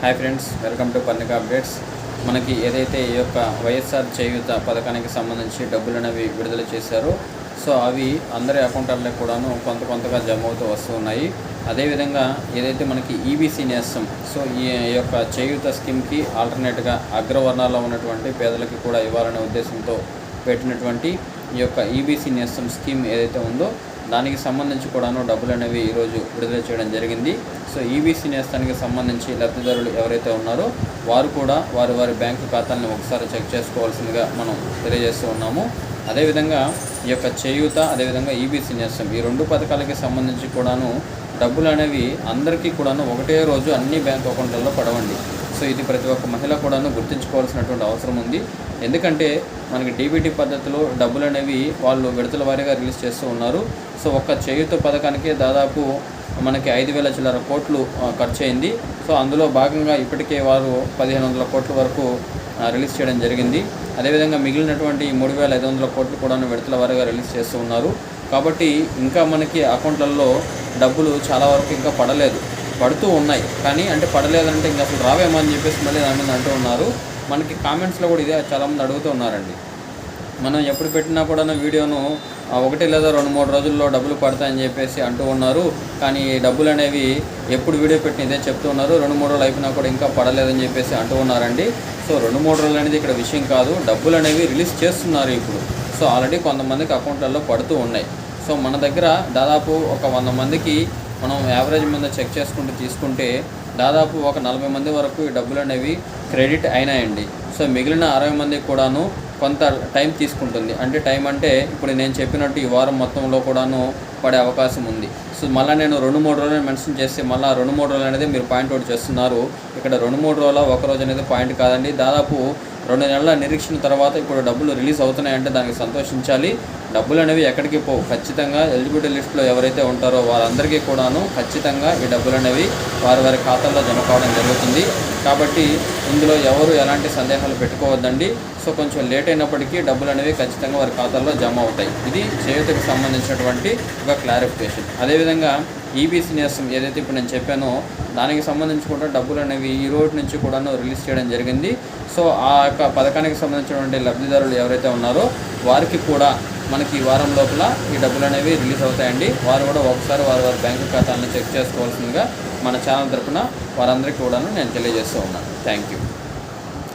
Hi friends welcome to Parnika updates. మనకి ఏదైతే ఈ యొక్క వైఎస్ఆర్ చేయూత పథకానికి సంబంధించి డబ్బులు అనేవి విడుదల చేశారో సో అవి అందరి అకౌంట్లలో కూడాను కొంత కొంతగా జమ అవుతూ వస్తూ ఉన్నాయి. అదేవిధంగా ఏదైతే మనకి ఈబీసీ నేస్తం సో ఈ యొక్క చేయూత స్కీమ్కి ఆల్టర్నేట్గా అగ్రవర్ణాల్లో ఉన్నటువంటి పేదలకి కూడా ఇవ్వాలనే ఉద్దేశంతో పెట్టినటువంటి ఈ యొక్క ఈబీసీ నేస్తం స్కీమ్ ఏదైతే ఉందో దానికి సంబంధించి కూడాను డబ్బులు అనేవి ఈరోజు విడుదల చేయడం జరిగింది. సో ఈబీసీ నేస్తానికి సంబంధించి లబ్ధిదారులు ఎవరైతే ఉన్నారో వారు కూడా వారి వారి బ్యాంకు ఖాతాలను ఒకసారి చెక్ చేసుకోవాల్సిందిగా మనం తెలియజేస్తూ ఉన్నాము. అదేవిధంగా ఈ యొక్క చేయూత అదేవిధంగా ఈబీసీ నేస్తం ఈ రెండు పథకాలకి సంబంధించి కూడాను డబ్బులు అనేవి అందరికీ కూడాను ఒకటే రోజు అన్ని బ్యాంక్ అకౌంట్లలో పడవండి. సో ఇది ప్రతి ఒక్క మహిళ కూడాను గుర్తుంచుకోవాల్సినటువంటి అవసరం ఉంది. ఎందుకంటే మనకి డీబీటీ పద్ధతిలో డబ్బులు అనేవి వాళ్ళు విడతల వారీగా రిలీజ్ చేస్తూ ఉన్నారు. సో ఒక్క చేయూత పథకానికి దాదాపు మనకి ఐదు వేల చిల్లర కోట్లు ఖర్చు అయింది సో అందులో భాగంగా ఇప్పటికే వారు పదిహేను వందల కోట్ల వరకు రిలీజ్ చేయడం జరిగింది. అదేవిధంగా మిగిలినటువంటి మూడు వేల ఐదు వందల కోట్లు కూడా విడతల వారీగా రిలీజ్ చేస్తూ ఉన్నారు. కాబట్టి ఇంకా మనకి అకౌంట్లలో డబ్బులు చాలా వరకు ఇంకా పడలేదు. పడుతూ ఉన్నాయి. కానీ అంటే పడలేదంటే ఇంకా అసలు రావేమో అని చెప్పేసి మళ్ళీ దాని మీద అంటూ ఉన్నారు. మనకి కామెంట్స్లో కూడా ఇదే చాలామంది అడుగుతూ ఉన్నారండి. మనం ఎప్పుడు పెట్టినా కూడా వీడియోను ఒకటి లేదా రెండు మూడు రోజుల్లో డబ్బులు పడతాయని చెప్పేసి అంటూ ఉన్నారు. కానీ డబ్బులు అనేవి ఎప్పుడు వీడియో పెట్టిన ఇదే చెప్తూ ఉన్నారు. రెండు మూడు రోజులు అయిపోయినా కూడా ఇంకా పడలేదని చెప్పేసి అంటూ ఉన్నారండి. సో రెండు మూడు రోజులు అనేది ఇక్కడ విషయం కాదు. డబ్బులు అనేవి రిలీజ్ చేస్తున్నారు ఇప్పుడు. సో ఆల్రెడీ కొంతమందికి అకౌంట్లలో పడుతూ ఉన్నాయి. సో మన దగ్గర దాదాపు ఒక వంద మందికి మనం యావరేజ్ మీద చెక్ చేసుకుంటూ తీసుకుంటే దాదాపు ఒక నలభై మంది వరకు ఈ డబ్బులు అనేవి క్రెడిట్ అయినాయండి. సో మిగిలిన అరవై మందికి కూడాను కొంత టైం తీసుకుంటుంది. అంటే టైం అంటే ఇప్పుడు నేను చెప్పినట్టు ఈ వారం మొత్తంలో కూడాను పడే అవకాశం ఉంది. సో మళ్ళీ నేను రెండు మూడు రోజులు మెన్షన్ చేస్తే మళ్ళీ రెండు మూడు రోజులు అనేది మీరు పాయింట్ అవుట్ చేస్తున్నారు. ఇక్కడ రెండు మూడు రోజుల ఒక రోజు అనేది పాయింట్ కాదండి. దాదాపు రెండు నెలల నిరీక్షణ తర్వాత ఇప్పుడు డబ్బులు రిలీజ్ అవుతున్నాయంటే దానికి సంతోషించాలి. డబ్బులు అనేవి ఎక్కడికి పోవు. ఖచ్చితంగా ఎలిజిబిలిటీ లిస్ట్లో ఎవరైతే ఉంటారో వారందరికీ కూడాను ఖచ్చితంగా ఈ డబ్బులు అనేవి వారి వారి ఖాతాల్లో జమ కావడం జరుగుతుంది. కాబట్టి ఇందులో ఎవరు ఎలాంటి సందేహాలు పెట్టుకోవద్దండి. సో కొంచెం లేట్ అయినప్పటికీ డబ్బులు అనేవి ఖచ్చితంగా వారి ఖాతాల్లో జమ అవుతాయి. ఇది చేయూతకు సంబంధించినటువంటి ఒక క్లారిఫికేషన్. అదేవిధంగా ఈబీసీ నేస్తం ఏదైతే ఇప్పుడు నేను చెప్పానో దానికి సంబంధించి కూడా డబ్బులు అనేవి ఈ రోజు నుంచి కూడాను రిలీజ్ చేయడం జరిగింది. సో ఆ యొక్క పథకానికి సంబంధించినటువంటి లబ్ధిదారులు ఎవరైతే ఉన్నారో వారికి కూడా మనకి ఈ వారం లోపల ఈ డబ్బులు అనేవి రిలీజ్ అవుతాయండి. వారు కూడా ఒకసారి వారి వారి బ్యాంకు ఖాతాలను చెక్ చేసుకోవాల్సిందిగా మన ఛానల్ తరపున వారందరికీ కూడాను నేను తెలియజేస్తూ ఉన్నాను. Thank you.